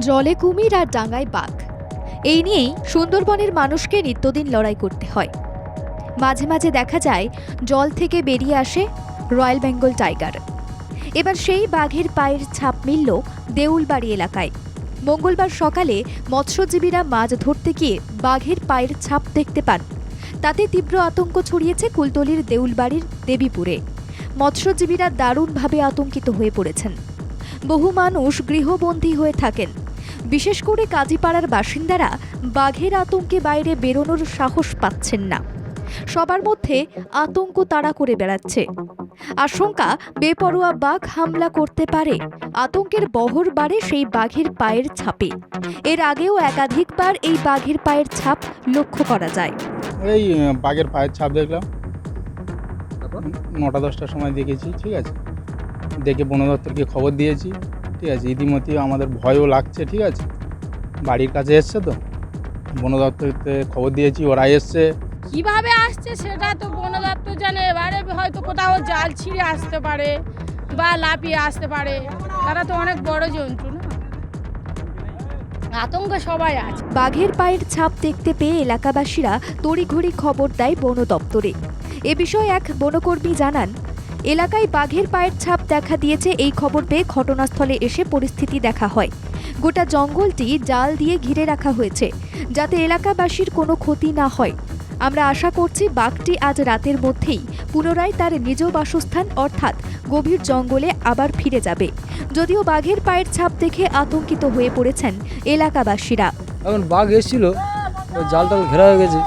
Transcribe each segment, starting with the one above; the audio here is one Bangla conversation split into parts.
জলে কুমির আর ডাঙায় বাঘ। এই নিয়েই সুন্দরবনের মানুষকে নিত্যদিন লড়াই করতে হয়। মাঝে মাঝে দেখা যায়, জল থেকে বেরিয়ে আসে রয়্যাল বেঙ্গল টাইগার। এবার সেই বাঘের পায়ের ছাপ মিলল দেউলবাড়ি এলাকায়। মঙ্গলবার সকালে মৎস্যজীবীরা মাছ ধরতে গিয়ে বাঘের পায়ের ছাপ দেখতে পান। তাতে তীব্র আতঙ্ক ছড়িয়েছে কুলতলির দেউলবাড়ির দেবীপুরে। মৎস্যজীবীরা দারুণভাবে আতঙ্কিত হয়ে পড়েছেন। বহু মানুষ গৃহবন্দী হয়ে থাকেন। বিশেষ করে কাজীপাড়ার বাসিন্দারা বাঘের আতঙ্কে বাইরে বেরোনোর সাহস পাচ্ছেন না। সবার মধ্যে আতঙ্ক তাড়া করে বেড়াচ্ছে। আশঙ্কা বেপরোয়া বাঘ হামলা করতে পারে। আতঙ্কের বহর বাড়ে সেই বাঘের পায়ের ছাপে। এর আগেও একাধিকবার এই বাঘের পায়ের ছাপ লক্ষ্য করা যায়। এই বাঘের পায়ের ছাপ দেখলাম। নটা দশটার সময় দেখেছি ঠিক আছে। দেখে বন দপ্তরকে খবর দিয়েছি। ঠিক আছে ইতিমধ্যে আমাদের ভয়ও লাগছে ঠিক আছে? বাড়ির কাছে এসছে তো? বন দপ্তরতে খবর দিয়েছি ওরা এসছে। কীভাবে আসছে সেটা তো বন দপ্তর জানে এবারে হয়তো কোথাও জাল ছিঁড়ে আসতে পারে বা লাফিয়ে আসতে পারে। তারা তো অনেক বড় জন্তু না? আতঙ্ক সবাই আছে। বাঘের পায়ের ছাপ দেখতে পেয়ে এলাকাবাসীরা তড়িঘড়ি খবর দেয় বন দপ্তরে। এ বিষয়ে এক বনকর্মী জানান এলাকায় বাঘের পায়ের ছাপ দেখা দিয়েছে। এই খবর পেয়ে ঘটনাস্থলে এসে পরিস্থিতি দেখা হয়। গোটা জঙ্গলটি জাল দিয়ে ঘিরে রাখা হয়েছে, যাতে এলাকাবাসীর কোনো ক্ষতি না হয়। আমরা আশা করছি বাঘটি আজ রাতের মধ্যেই পুনরায় তার নিজ বাসস্থান, অর্থাৎ গভীর জঙ্গলে আবার ফিরে যাবে। যদিও বাঘের পায়ের ছাপ দেখে আতঙ্কিত হয়ে পড়েছেন এলাকাবাসীরা। এখন বাঘ এসেছিল ওই জাল টাল ঘেরা হয়ে গেছে।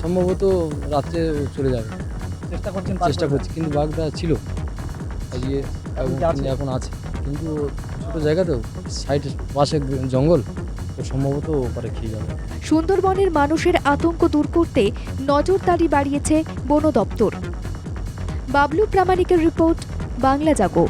সম্ভবত রাত্রে চলে যাবে। চেষ্টা করছেন চেষ্টা করছি কিন্তু বাঘটা ছিল। এখন আছে। কিন্তু ছোটো জায়গা তো সাইড পাশে জঙ্গল সম্ভবত ওপারে খেয়ে যাবে। সুন্দরবনের মানুষের আতঙ্ক দূর করতে নজরদারি বাড়িয়েছে বন দপ্তর। বাবলু প্রামাণিকের রিপোর্ট বাংলা জাগো।